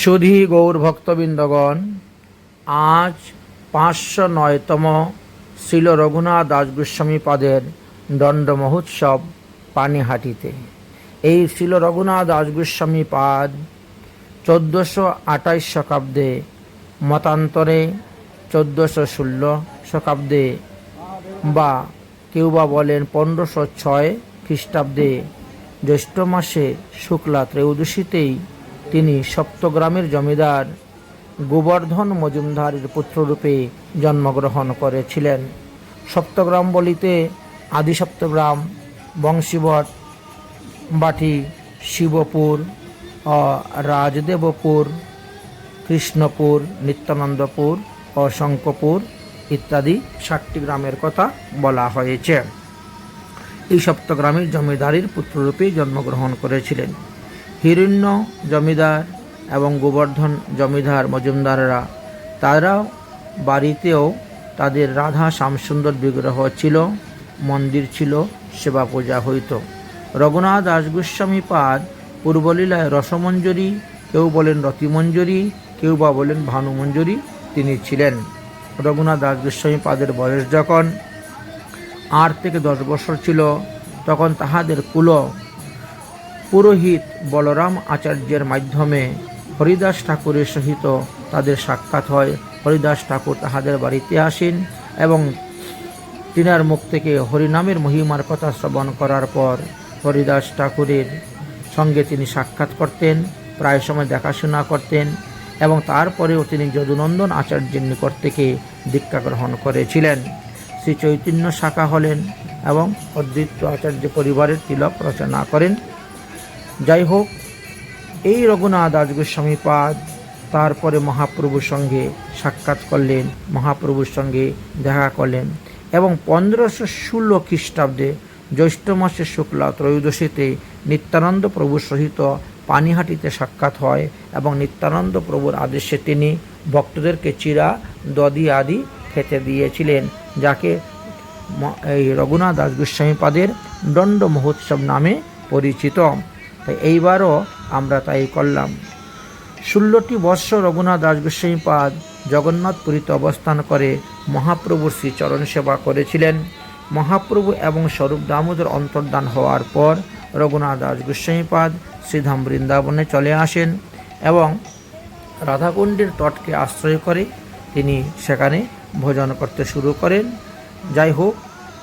সুধী গৌর ভক্তবৃন্দগণ, আজ পাঁচশো নয়তম শিল রঘুনাথ দাস গোস্বামী পাদের দণ্ড মহোৎসব পানিহাটিতে। এই শিল রঘুনাথ দাস গোস্বামী পাদ চোদ্দোশো আঠাইশ শতাব্দে মতান্তরে চোদ্দোশো ষোলো শতাব্দে বা কেউ বা বলেন পনেরোশো ছয় খ্রিস্টাব্দে জ্যৈষ্ঠ মাসে শুক্লা ত্রয়োদশীতেই তিনি সপ্তগ্রামের জমিদার গোবর্ধন মজুমদারের পুত্ররূপে জন্মগ্রহণ করেছিলেন। সপ্তগ্রাম বলিতে আদি সপ্তগ্রাম বংশীবট, বাটি, শিবপুর ও রাজদেবপুর, কৃষ্ণপুর, নিত্যানন্দপুর ও শঙ্কপুর ইত্যাদি ষাটটি গ্রামের কথা বলা হয়েছে। এই সপ্তগ্রামের জমিদারির পুত্ররূপে জন্মগ্রহণ করেছিলেন। হিরণ্য জমিদার এবং গোবর্ধন জমিদার মজুমদাররা তারাও বাড়িতেও তাদের রাধা শ্যামসুন্দর বিগ্রহ ছিল, মন্দির ছিল, সেবা পূজা হইত। রঘুনাথ দাস গোস্বামী পাদ পূর্বলীলায় রসমঞ্জরি, কেউ বলেন রতিমঞ্জরি, কেউ বা বলেন ভানুমঞ্জরি, তিনি ছিলেন। রঘুনাথ দাস গোস্বামী পাদের বয়স যখন আট থেকে দশ বছর ছিল, তখন তাহাদের কুল পুরোহিত বলরাম আচার্যের মাধ্যমে হরিদাস ঠাকুরের সহিত তাদের সাক্ষাৎ হয়। হরিদাস ঠাকুর তাহাদের বাড়িতে আসেন এবং তিনার মুখ থেকে হরিনামের মহিমার কথা শ্রবণ করার পর হরিদাস ঠাকুরের সঙ্গে তিনি সাক্ষাৎ করতেন, প্রায় সময় দেখাশোনা করতেন এবং তারপরেও তিনি যদুনন্দন আচার্যের নিকট থেকে দীক্ষা গ্রহণ করেছিলেন। শ্রী চৈতন্য শাখা হলেন এবং অদ্বৈত আচার্য পরিবারের তিলক রচনা করেন। যাই হোক এই রঘুনাথ দাস গোস্বামী পাদ তারপরে মহাপ্রভুর সঙ্গে সাক্ষাৎ করলেন, মহাপ্রভুর সঙ্গে দেখা করলেন এবং পনেরোশো ষোলো খ্রিস্টাব্দে জ্যৈষ্ঠ মাসের শুক্লা, ত্রয়োদশীতে নিত্যানন্দ প্রভুর সহিত পানিহাটিতে সাক্ষাৎ হয় এবং নিত্যানন্দ প্রভুর আদেশে তিনি ভক্তদেরকে চিরা দদি আদি খেতে দিয়েছিলেন, যাকে এই রঘুনাথ দাস গোস্বামী পাদের দণ্ড মহোৎসব নামে পরিচিত। তাই এইবারও আমরা তাই করলাম। ষোলোটি বর্ষ রঘুনাথ দাস গোস্বামী পাদ জগন্নাথপুরীতে অবস্থান করে মহাপ্রভুর শ্রীচরণ সেবা করেছিলেন। মহাপ্রভু এবং স্বরূপ দামোদর অন্তর্ধান হওয়ার পর রঘুনাথ দাস গোস্বামী পাদ শ্রীধাম বৃন্দাবনে চলে আসেন এবং রাধাকুণ্ডের তটকে আশ্রয় করে তিনি সেখানে ভোজন করতে শুরু করেন। যাই হোক,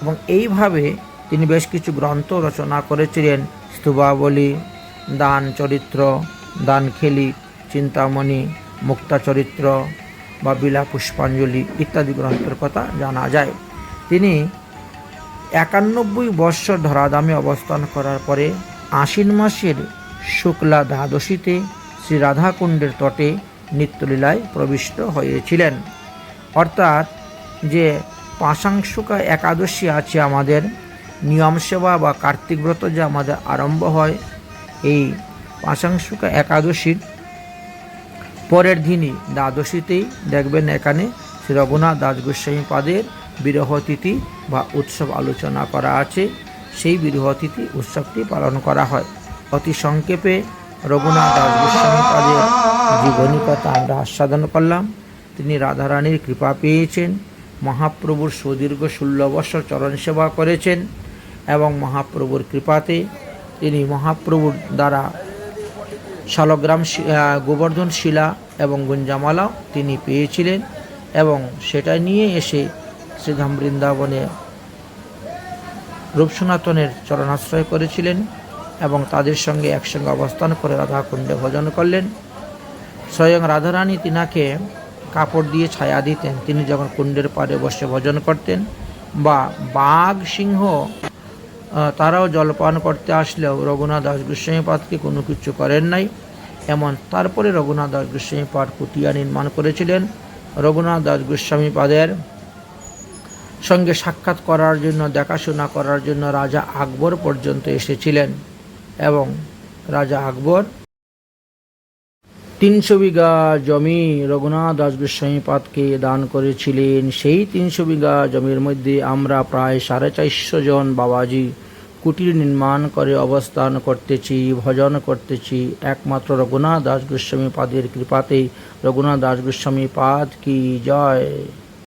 এবং এইভাবে তিনি বেশ কিছু গ্রন্থ রচনা করেছিলেন। স্তূপাবলী দান চরিত্র, দানখেলি, চিন্তামণি, মুক্তা চরিত্র বা বিলা পুষ্পাঞ্জলি ইত্যাদি গ্রন্থের কথা জানা যায়। তিনি একানব্বই বৎসর ধরাধামে অবস্থান করার পরে আশ্বিন মাসের শুক্লা দ্বাদশীতে শ্রী রাধাকুণ্ডের তটে নিত্যলীলায় প্রবিষ্ট হয়েছিলেন। অর্থাৎ যে পাশাংশুকা একাদশী আছে আমাদের নিয়ম সেবা বা কার্তিক ব্রত যে আমাদের আরম্ভ হয়, এই পাশাংশুকা একাদশীর পরের দিনই দ্বাদশীতেই দেখবেন এখানে শ্রী রঘুনাথ দাস গোস্বামী পাদের বিরহ তিথি বা উৎসব আলোচনা করা আছে। সেই বিরহ তিথি উৎসবটি পালন করা হয়। অতি সংক্ষেপে রঘুনাথ দাস গোস্বামী পাদের জীবনী কথা আমরা আস্বাদন করলাম। তিনি রাধারানীর কৃপা পেয়েছেন, মহাপ্রভুর সুদীর্ঘ ষোলো বৎসর চরণ সেবা করেছেন। এবং মহাপ্রভুর কৃপাতে তিনি মহাপ্রভুর দ্বারা শালগ্রাম গোবর্ধন শিলা এবং গুঞ্জামালাও তিনি পেয়েছিলেন এবং সেটা নিয়ে এসে শ্রীধাম বৃন্দাবনে রূপসনাতনের চরণাশ্রয় করেছিলেন এবং তাদের সঙ্গে একসঙ্গে অবস্থান করে রাধাকুণ্ডে ভজন করলেন। স্বয়ং রাধারানী তিনাকে কাপড় দিয়ে ছায়া দিতেন। তিনি যখন কুণ্ডের পাড়ে বসে ভজন করতেন বা বাঘ সিংহ তারাও জলপান করতে আসলেও রঘুনাথ দাস গোস্বামী পাঠকে কোনো কিছু করেন নাই। এমন তারপরে রঘুনাথ দাস গোস্বামী পাঠ কুটিয়া নির্মাণ করেছিলেন। রঘুনাথ দাস গোস্বামী পাদের সঙ্গে সাক্ষাৎ করার জন্য, দেখাশোনা করার জন্য রাজা আকবর পর্যন্ত এসেছিলেন এবং রাজা আকবর তিনশো বিঘা জমি রঘুনাথ দাস গোস্বামী পাতকে দান করেছিলেন। সেই তিনশো বিঘা জমির মধ্যে আমরা প্রায় সাড়ে চারশো জন বাবাজি কুটির নির্মাণ করে অবস্থান করতেছি, ভজন করতেছি। একমাত্র রঘুনাথ দাস গোস্বামী পাদের কৃপাতেই রঘুনাথ দাস গোস্বামী পাদ কি জয়।